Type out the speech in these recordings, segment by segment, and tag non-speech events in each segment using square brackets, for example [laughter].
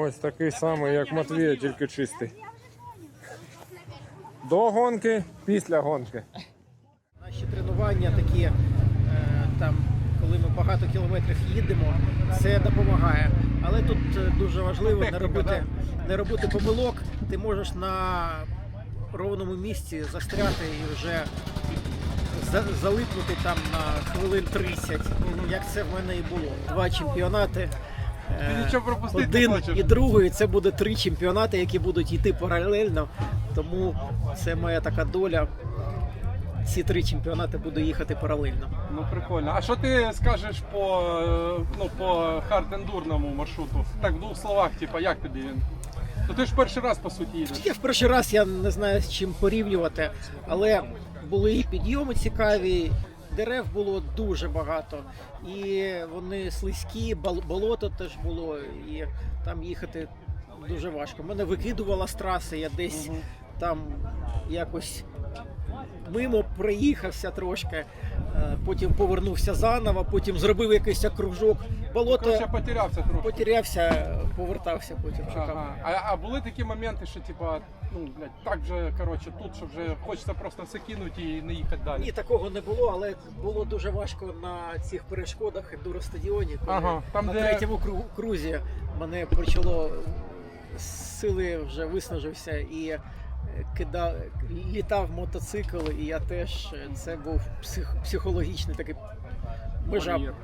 Ось такий самий, як Матвія, тільки чистий. До гонки, після гонки. Наші тренування такі, е, там, коли ми багато кілометрів їдемо, це допомагає. Але тут е, дуже важливо не робити, не робити помилок. Ти можеш на ровному місці застряти і вже залипнути там на хвилин 30, як це в мене і було. Два чемпіонати. Е, Ти нічого пропустити не Один хочеш. і другий це буде три чемпіонати, які будуть йти паралельно. Тому це моя така доля. Ці три чемпіонати буду їхати паралельно. Ну прикольно. А що ти скажеш по, е, ну, по хардендурному маршруту? Так, в двох словах, типа, як тобі він? Ну ти ж перший раз по суті їдеш. Я в перший раз я не знаю з чим порівнювати, але були і підйоми цікаві. Дерев було дуже багато, і вони слизькі, болото теж було, і там їхати дуже важко. Мене викидувало з траси, я десь там якось мимо проїхався трошки, е, потім повернувся заново, потім зробив якийсь окружок. Болото Короче, потерявся трохи. потерявся, повертався потім. Ага. А, а були такі моменти, що типа, ну, блядь, так вже, коротше, тут, що вже хочеться просто все кинути і не їхати далі. Ні, такого не було, але було дуже важко на цих перешкодах ендуро-стадіоні, коли Ага, там, на де- третьому кру- крузі мене почало сили вже виснажився і е, кидав, літав мотоцикл, і я теж е, це був псих, психологічний такий межа. Бар'єр.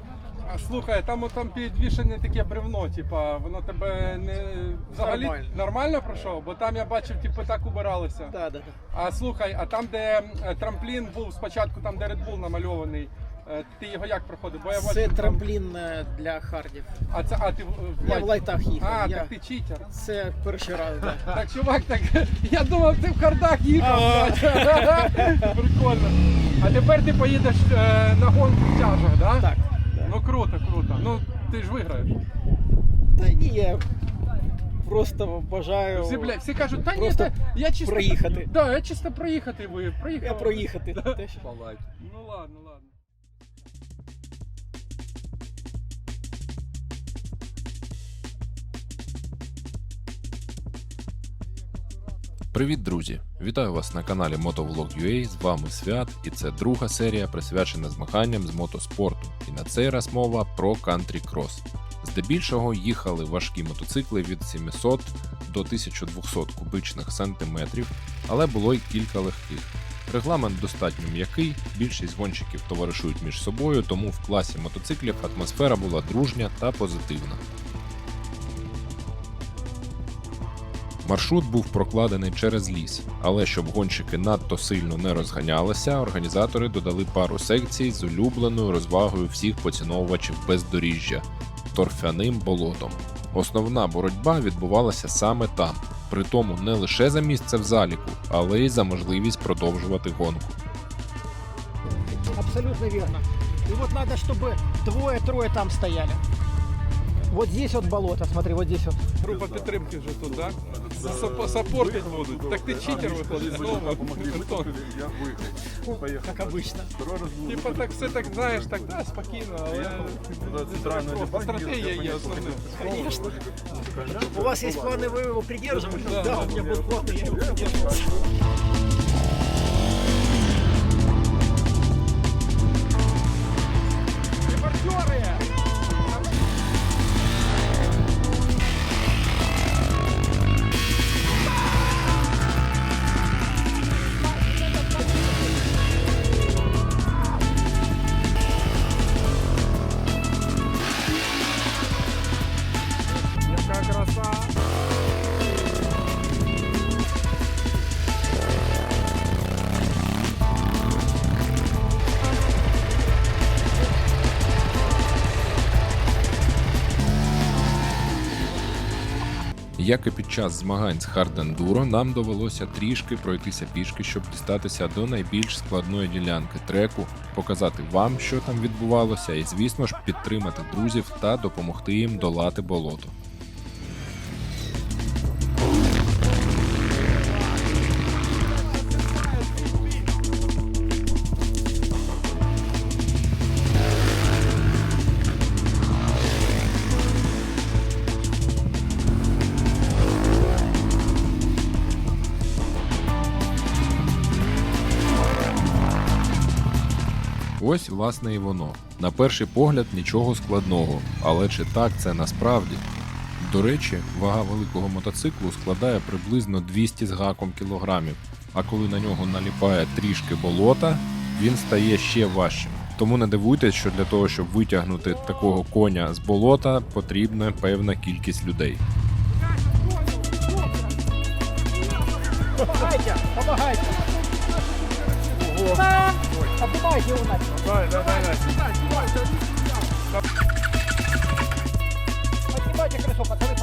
А слухай, там там підвішене таке бревно, типа, воно тебе не взагалі Нормально. нормально пройшов, бо там я бачив, типу, так убиралися. Да, да, да. А слухай, а там, де трамплін був спочатку, там де Red Bull намальований, е, ти його як проходив? Бо я Це бачив, там- трамплін е, для хардів. А це а ти в- в Я лайт- в лайтах їхав. А, я... так ти читер. Це перший раз. Да. [laughs] Так, чувак, так я думав, ти в хардах їхав. Блядь. [laughs] Прикольно. А тепер ти поїдеш е, на гонку в тяжах, да? Так. Ну круто, круто. Ну ти ж виграєш. Та ні, я просто бажаю. Всі, блядь, всі кажуть, та ні, Просто та, я чисто проїхати. Да, я чисто проїхати ви. Проїхав. Я проїхати. теж. Ну ладно, ладно. Привіт, друзі! Вітаю вас на каналі Motovlog.ua, З вами Свят, і це друга серія присвячена змаганням з мотоспорту. І на цей раз мова про кантрі крос. Здебільшого їхали важкі мотоцикли від 700 до 1200 кубичних сантиметрів, але було й кілька легких. Регламент достатньо м'який, більшість гонщиків товаришують між собою, тому в класі мотоциклів атмосфера була дружня та позитивна. Маршрут був прокладений через ліс, але щоб гонщики надто сильно не розганялися, організатори додали пару секцій з улюбленою розвагою всіх поціновувачів бездоріжжя торфяним болотом. Основна боротьба відбувалася саме там, притому не лише за місце в заліку, але й за можливість продовжувати гонку. Абсолютно верно. И вот надо, чтобы двое-трое там стояли. Вот здесь вот болото, смотри, вот здесь вот. Група підтримки вже тут, так? Да? Сап- Сапортить будуть. Так ти читер виходить знову. Антон. Как обычно. Типа так все так знаєш, так да, спокійно, але стратегія є основною. Конечно. У вас есть планы, вы его придерживаетесь? Да, у меня был план, и я его придерживался. Яка Як і під час змагань з хардендуро, нам довелося трішки пройтися пішки, щоб дістатися до найбільш складної ділянки треку, показати вам, що там відбувалося, і, звісно ж, підтримати друзів та допомогти їм долати болото. Ось, власне, і воно. На перший погляд нічого складного, але чи так це насправді? До речі, вага великого мотоциклу складає приблизно 200 з гаком кілограмів, а коли на нього наліпає трішки болота, він стає ще важчим. Тому не дивуйтесь, що для того, щоб витягнути такого коня з болота, потрібна певна кількість людей. Помагайте, помагайте. Помогите, пожалуйста.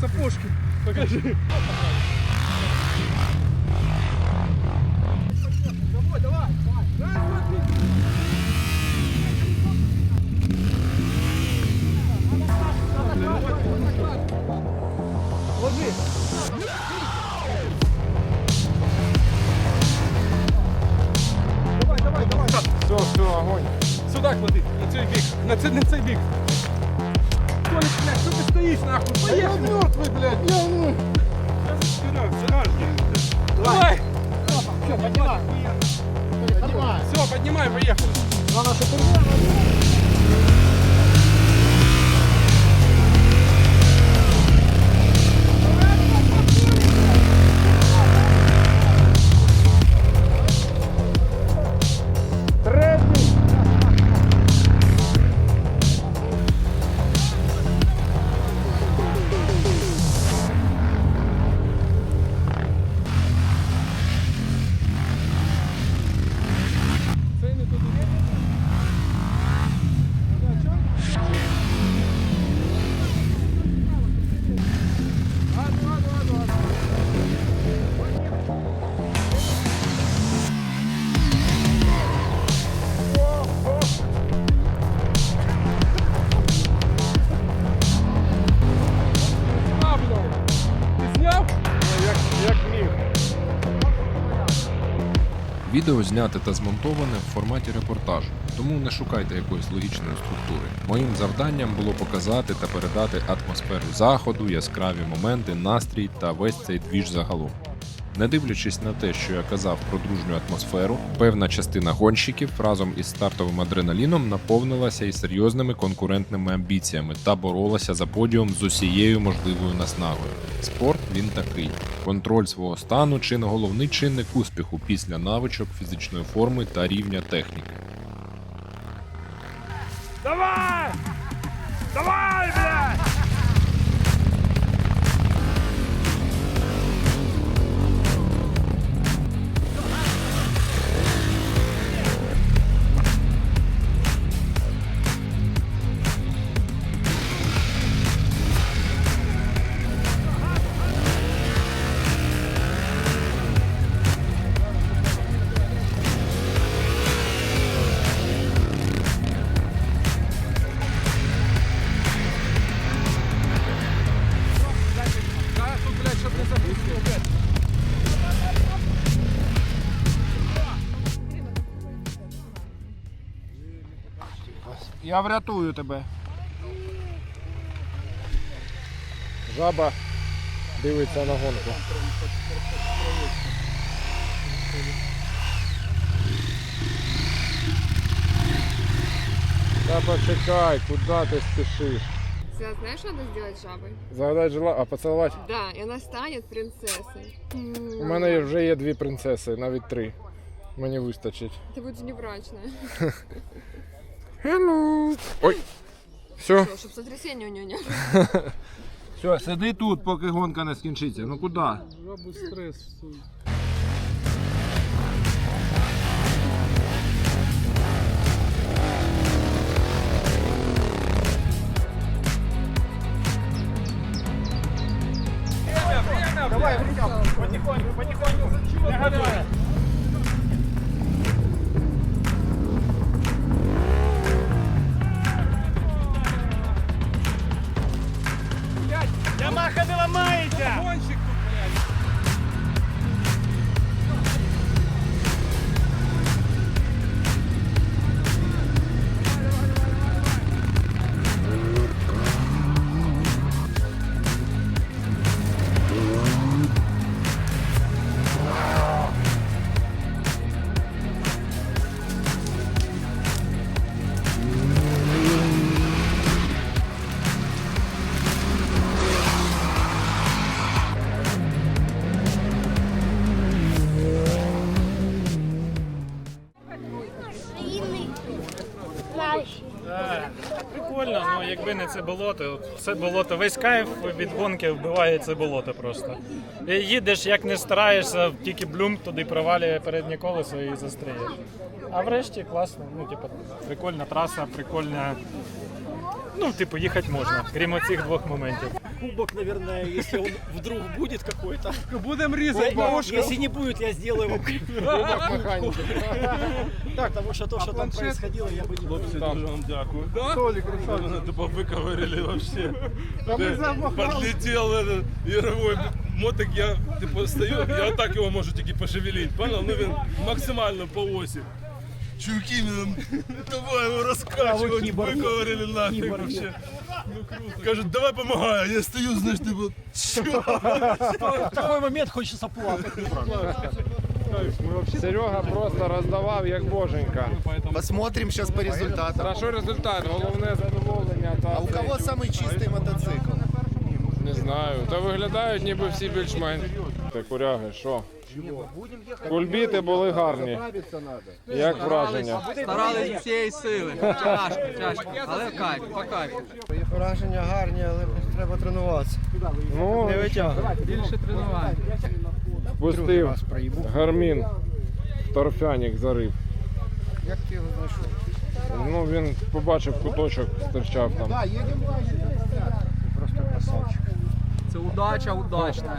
Сапожки, покажи. Що ти стоїш, нахуй? Поїхали. Я мертвий, блядь, я ну. Давай. Все, поднимай. Поднимай. Все, поднимай, поехали. Главное, что ты Відео зняте та змонтоване в форматі репортажу, тому не шукайте якоїсь логічної структури. Моїм завданням було показати та передати атмосферу заходу, яскраві моменти, настрій та весь цей двіж загалом. Не дивлячись на те, що я казав про дружню атмосферу, певна частина гонщиків разом із стартовим адреналіном наповнилася і серйозними конкурентними амбіціями та боролася за подіум з усією можливою наснагою. Спорт він такий: контроль свого стану чи не головний чинник успіху після навичок, фізичної форми та рівня техніки. Давай! Давай, блядь! Я врятую тебе. Жаба дивиться на гонку. Та почекай, куди ти спішиш? Свят, знаешь, что надо сделать с жабой? Загадать жела, а поцілувати? Да, и она станет принцессой. У мене вже є дві принцеси, навіть три. Мені вистачить. Ты будешь неврачная. [laughs] Hello. Ой. Все. Что, чтоб сотрясения у него не было. [laughs] Все, сиди тут, поки гонка не скінчиться. Ну куди? Жабу стрес. Ямаха ламається! це болото, все болото, весь кайф від гонки вбиває це болото просто. І їдеш, як не стараєшся, тільки блюм туди провалює переднє колесо і застрієш. А врешті класно, ну типу, прикольна траса, прикольна. Ну, типу, їхати можна, крім оцих двох моментів Кубок, наверное, если он вдруг будет какой-то. Будемо різати Я- ножку. Если не будет, я сделаю ему Кубок механіки. Так, потому что то, что там происходило, я бы не мог. Дуже вам дякую. Да? Толик, Вы тупо выковырили вообще. Да, Подлетел этот яровой мотик, я типу стою, я вот так его можу тільки пошевелить, понял? Ну він максимально по осі. Чуваки, ну, давай его раскачивать, киборги. выковырили нафиг Киборги. вообще. Ну круто. Кажут, давай помогай, а я стою, знаешь, типа, чё? В такой момент хочется плакать. Серега просто роздавав як боженька. Посмотрим сейчас по результатам. Хорошо результат, головне задоволення та А у кого самый чистый мотоцикл? не знаю. Та виглядають ніби всі більш-менш. Ти куряги, що? Кульбіти були гарні. Як враження? Старались всієї сили. Тяжко, тяжко. Але кайф, по кайфу. Враження гарні, але треба тренуватися. Ну, Більше тренувань. пустив гармін. Торфяник зарив. Як ти його знайшов? Ну, він побачив куточок, стирчав там. Просто красавчик. Це удача удачна.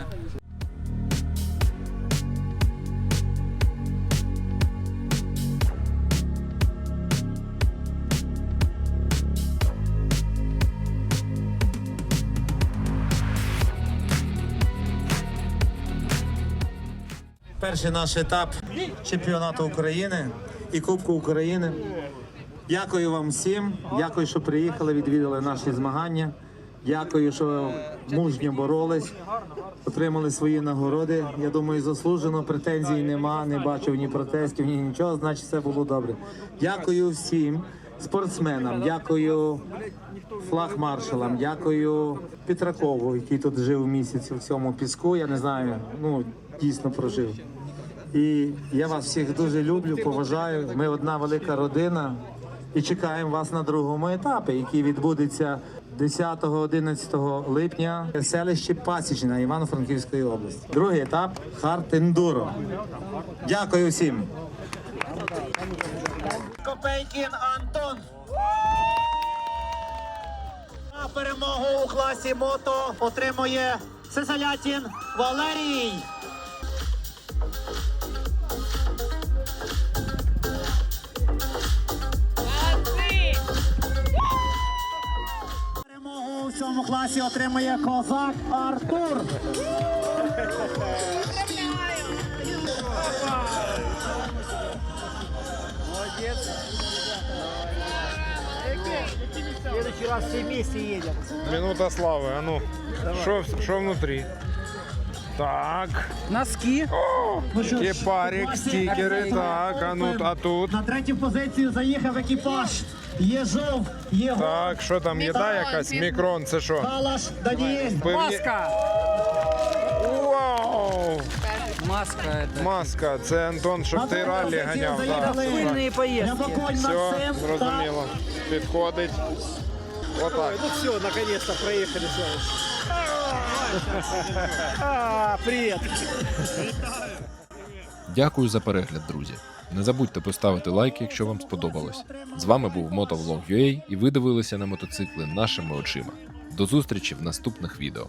Перший наш етап чемпіонату України і Кубку України. Дякую вам всім. Дякую, що приїхали, відвідали наші змагання. Дякую, що мужньо боролись, отримали свої нагороди. Я думаю, заслужено претензій нема, не бачив ні протестів, ні нічого. Значить, все було добре. Дякую всім спортсменам. Дякую флагмаршалам. Дякую Петракову, який тут жив місяць у цьому піску. Я не знаю, ну дійсно прожив. І я вас всіх дуже люблю, поважаю. Ми одна велика родина і чекаємо вас на другому етапі, який відбудеться 10-11 липня в селищі Пасічна Івано-Франківської області. Другий етап Харт Ендуро. Дякую всім. Копейкін Антон. Перемогу у класі мото отримує Сесалятін Валерій. Перемогу у цьому класі отримує козак Артур. В следующий раз все вместе едем. Минута слави, а ну. Що, що внутрі? Так. Носки. Кепарик, стікери, так, а ну, а тут? На третю позицію заїхав екіпаж. Єжов, Єгор, Так, що там, їда якась? Мікрон, це що? Калаш, Даніель. Пивні... Вау! маска. это. Маска, це Антон, щоб ти раллі ганяв. Да. Пильні поїздки. Все, зрозуміло. Підходить. Отак. Ну все, наконец-то проехали. [laughs] А, привет. Дякую за перегляд, друзі. Не забудьте поставити лайк, якщо вам сподобалось. З вами був Motovlog.ua і ви дивилися на мотоцикли нашими очима. До зустрічі в наступних відео.